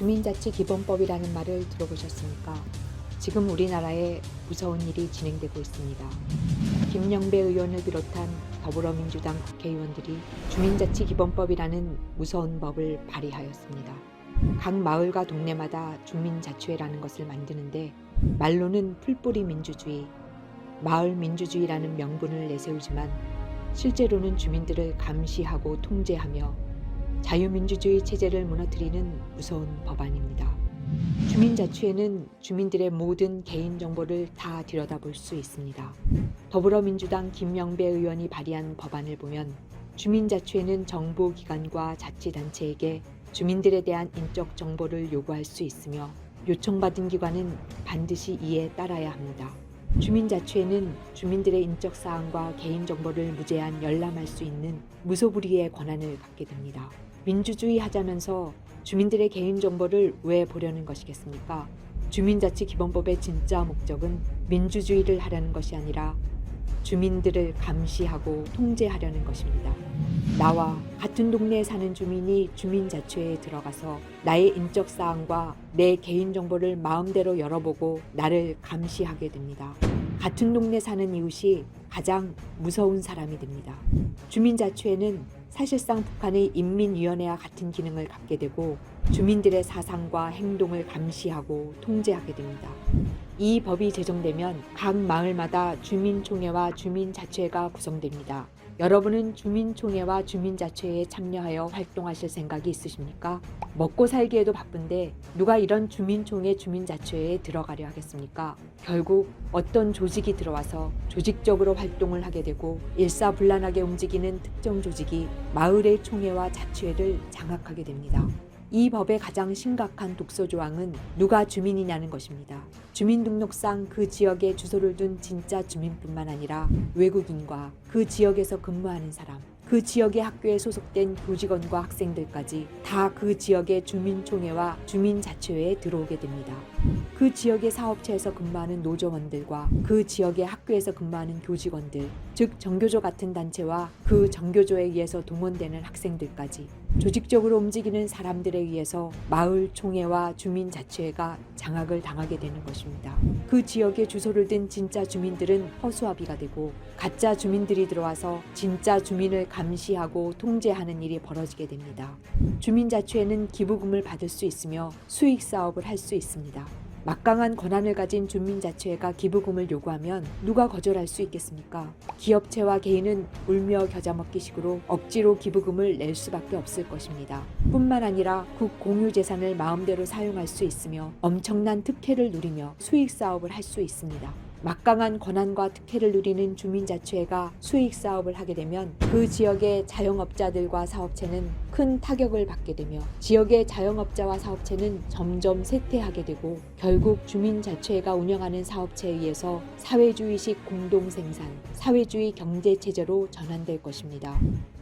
주민자치 기본법이라는 말을 들어보셨습니까? 지금 우리나라에 무서운 일이 진행되고 있습니다. 김영배 의원을 비롯한 더불어민주당 국회의원들이 주민자치 기본법이라는 무서운 법을 발의하였습니다. 각 마을과 동네마다 주민자치회라는 것을 만드는데 말로는 풀뿌리 민주주의, 마을 민주주의라는 명분을 내세우지만 실제로는 주민들을 감시하고 통제하며 자유민주주의 체제를 무너뜨리는 무서운 법안입니다. 주민자치회는 주민들의 모든 개인정보를 다 들여다볼 수 있습니다. 더불어민주당 김영배 의원이 발의한 법안을 보면 주민자치회는 정부기관과 자치단체에게 주민들에 대한 인적 정보를 요구할 수 있으며 요청받은 기관은 반드시 이에 따라야 합니다. 주민자치회는 주민들의 인적 사항과 개인 정보를 무제한 열람할 수 있는 무소불위의 권한을 갖게 됩니다. 민주주의 하자면서 주민들의 개인정보를 왜 보려는 것이겠습니까? 주민자치 기본법의 진짜 목적은 민주주의를 하려는 것이 아니라 주민들을 감시하고 통제하려는 것입니다. 나와 같은 동네에 사는 주민이 주민자치회에 들어가서 나의 인적 사항과 내 개인 정보를 마음대로 열어보고 나를 감시하게 됩니다. 같은 동네 사는 이웃이 가장 무서운 사람이 됩니다. 주민자치회는 사실상 북한의 인민위원회와 같은 기능을 갖게 되고 주민들의 사상과 행동을 감시하고 통제하게 됩니다. 이 법이 제정되면 각 마을마다 주민총회와 주민자치회가 구성됩니다. 여러분은 주민총회와 주민자치회에 참여하여 활동하실 생각이 있으십니까? 먹고 살기에도 바쁜데 누가 이런 주민총회 주민자치회에 들어가려 하겠습니까? 결국 어떤 조직이 들어와서 조직적으로 활동을 하게 되고 일사불란하게 움직이는 특정 조직이 마을의 총회와 자치회를 장악하게 됩니다. 이 법의 가장 심각한 독소 조항은 누가 주민이냐는 것입니다. 주민등록상 그 지역에 주소를 둔 진짜 주민뿐만 아니라 외국인과 그 지역에서 근무하는 사람, 그 지역의 학교에 소속된 교직원과 학생들까지 다 그 지역의 주민총회와 주민자치회에 들어오게 됩니다. 그 지역의 사업체에서 근무하는 노조원들과 그 지역의 학교에서 근무하는 교직원들, 즉 정교조 같은 단체와 그 정교조에 의해서 동원되는 학생들까지 조직적으로 움직이는 사람들에 의해서 마을 총회와 주민 자치회가 장악을 당하게 되는 것입니다. 그 지역에 주소를 든 진짜 주민들은 허수아비가 되고 가짜 주민들이 들어와서 진짜 주민을 감시하고 통제하는 일이 벌어지게 됩니다. 주민 자치회는 기부금을 받을 수 있으며 수익 사업을 할 수 있습니다. 막강한 권한을 가진 주민자치회가 기부금을 요구하면 누가 거절할 수 있겠습니까? 기업체와 개인은 울며 겨자 먹기식으로 억지로 기부금을 낼 수밖에 없을 것입니다. 뿐만 아니라 국 공유 재산을 마음대로 사용할 수 있으며 엄청난 특혜를 누리며 수익 사업을 할 수 있습니다. 막강한 권한과 특혜를 누리는 주민자치회가 수익 사업을 하게 되면 그 지역의 자영업자들과 사업체는 큰 타격을 받게 되며 지역의 자영업자와 사업체는 점점 쇠퇴하게 되고 결국 주민자치회가 운영하는 사업체에 의해서 사회주의식 공동생산, 사회주의 경제체제로 전환될 것입니다.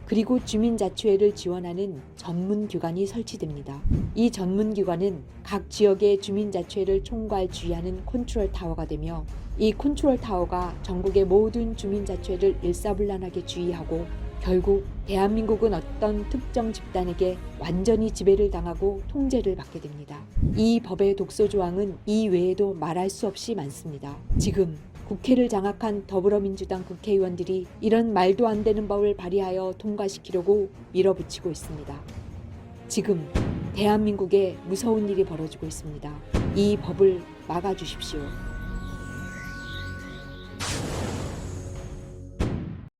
그리고 주민자치회를 지원하는 전문기관이 설치됩니다. 이 전문기관은 각 지역의 주민자치회를 총괄 지휘하는 컨트롤 타워가 되며 이 컨트롤 타워가 전국의 모든 주민자치회를 일사불란하게 지휘하고 결국 대한민국은 어떤 특정 집단에게 완전히 지배를 당하고 통제를 받게 됩니다. 이 법의 독소 조항은 이 외에도 말할 수 없이 많습니다. 지금 국회를 장악한 더불어민주당 국회의원들이 이런 말도 안 되는 법을 발의하여 통과시키려고 밀어붙이고 있습니다. 지금 대한민국에 무서운 일이 벌어지고 있습니다. 이 법을 막아주십시오.